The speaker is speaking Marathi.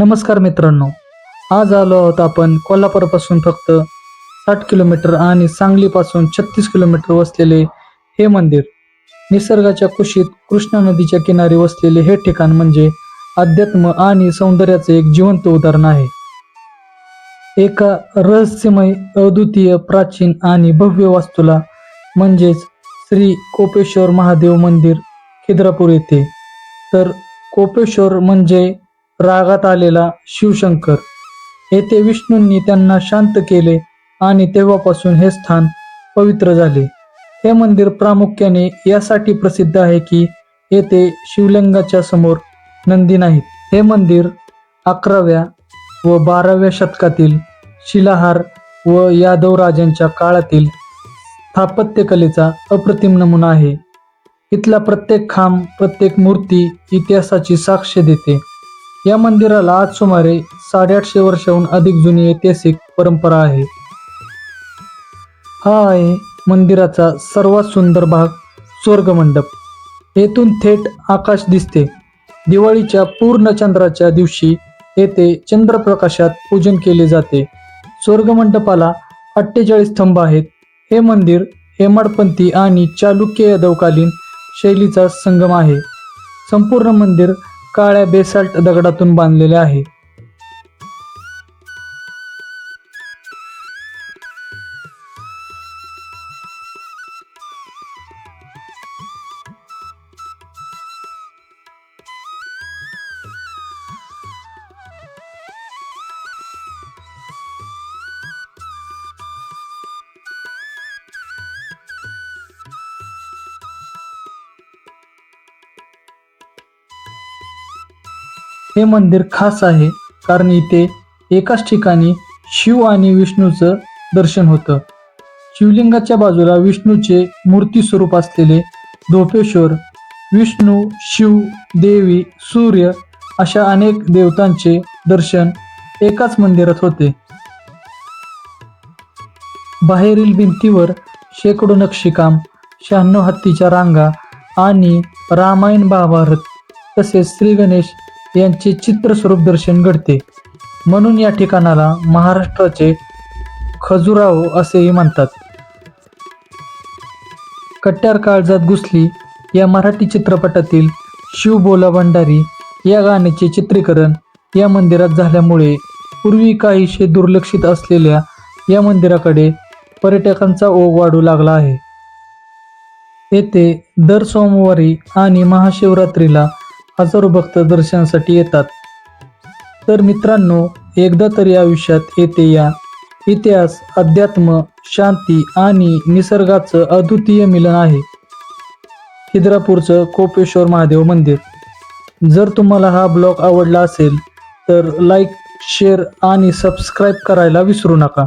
नमस्कार मित्रांनो. आज आलो आहोत आपण कोल्हापूरपासून फक्त साठ किलोमीटर आणि सांगलीपासून छत्तीस किलोमीटर वसलेले हे मंदिर. निसर्गाच्या कुशीत कृष्णा नदीच्या किनारी वसलेले हे ठिकाण म्हणजे अध्यात्म आणि सौंदर्याचे एक जिवंत उदाहरण आहे. एका रहस्यमय अद्वितीय प्राचीन आणि भव्य वास्तूला म्हणजेच श्री कोपेश्वर महादेव मंदिर खिद्रापूर येथे. तर कोपेश्वर म्हणजे रागात आलेला शिवशंकर. येथे विष्णूंनी त्यांना शांत केले आणि तेव्हापासून हे स्थान पवित्र झाले. हे मंदिर प्रामुख्याने यासाठी प्रसिद्ध आहे की येथे शिवलिंगाच्या समोर नंदी नाहीत. हे मंदिर अकराव्या व बाराव्या शतकातील शिलाहार व यादव राजांच्या काळातील स्थापत्यकलेचा अप्रतिम नमुना आहे. इथला प्रत्येक खांब प्रत्येक मूर्ती इतिहासाची साक्ष देते. या मंदिराला आज सुमारे साडेआठशे वर्षाहून अधिक जुनी ऐतिहासिक परंपरा आहे. हा आहे मंदिराचा सर्वात सुंदर भाग स्वर्गमंडप. येथून थेट आकाश दिसते. दिवाळीच्या पूर्ण चंद्राच्या दिवशी येथे चंद्रप्रकाशात पूजन केले जाते. स्वर्गमंडपाला अठ्ठेचाळीस स्तंभ आहेत. हे मंदिर हेमाडपंथी आणि चालुक्य यादवकालीन शैलीचा संगम आहे. संपूर्ण मंदिर काळ्या बेसाल्ट दगडातून बांधलेले आहे. हे मंदिर खास आहे कारण इथे एकाच ठिकाणी शिव आणि विष्णूचं दर्शन होतं. शिवलिंगाच्या बाजूला विष्णूचे मूर्ती स्वरूप असलेले धोपेश्वर विष्णू शिव देवी सूर्य अशा अनेक देवतांचे दर्शन एकाच मंदिरात होते. बाहेरील भिंतीवर शेकडो नक्षीकाम शहाण्णव हत्तीच्या रांगा आणि रामायण महाभारत तसेच श्री गणेश यांचे चित्रस्वरूप दर्शन घडते. म्हणून या ठिकाणाला महाराष्ट्राचे खजुराहो असेही म्हणतात. कट्यार काळजात घुसली या मराठी चित्रपटातील शिव बोला भंडारी या गाण्याचे चित्रीकरण या मंदिरात झाल्यामुळे पूर्वी काहीशे दुर्लक्षित असलेल्या या मंदिराकडे पर्यटकांचा ओघ वाढू लागला आहे. येथे दर सोमवारी आणि महाशिवरात्रीला हजारो भक्त दर्शनासाठी येतात. तर मित्रांनो एकदा तरी आयुष्यात येते या. इतिहास अध्यात्म शांती आणि निसर्गाचं अद्वितीय मिलन आहे. खिद्रापूरचं कोपेश्वर महादेव मंदिर. जर तुम्हाला हा ब्लॉग आवडला असेल तर लाईक शेअर आणि सबस्क्राईब करायला विसरू नका.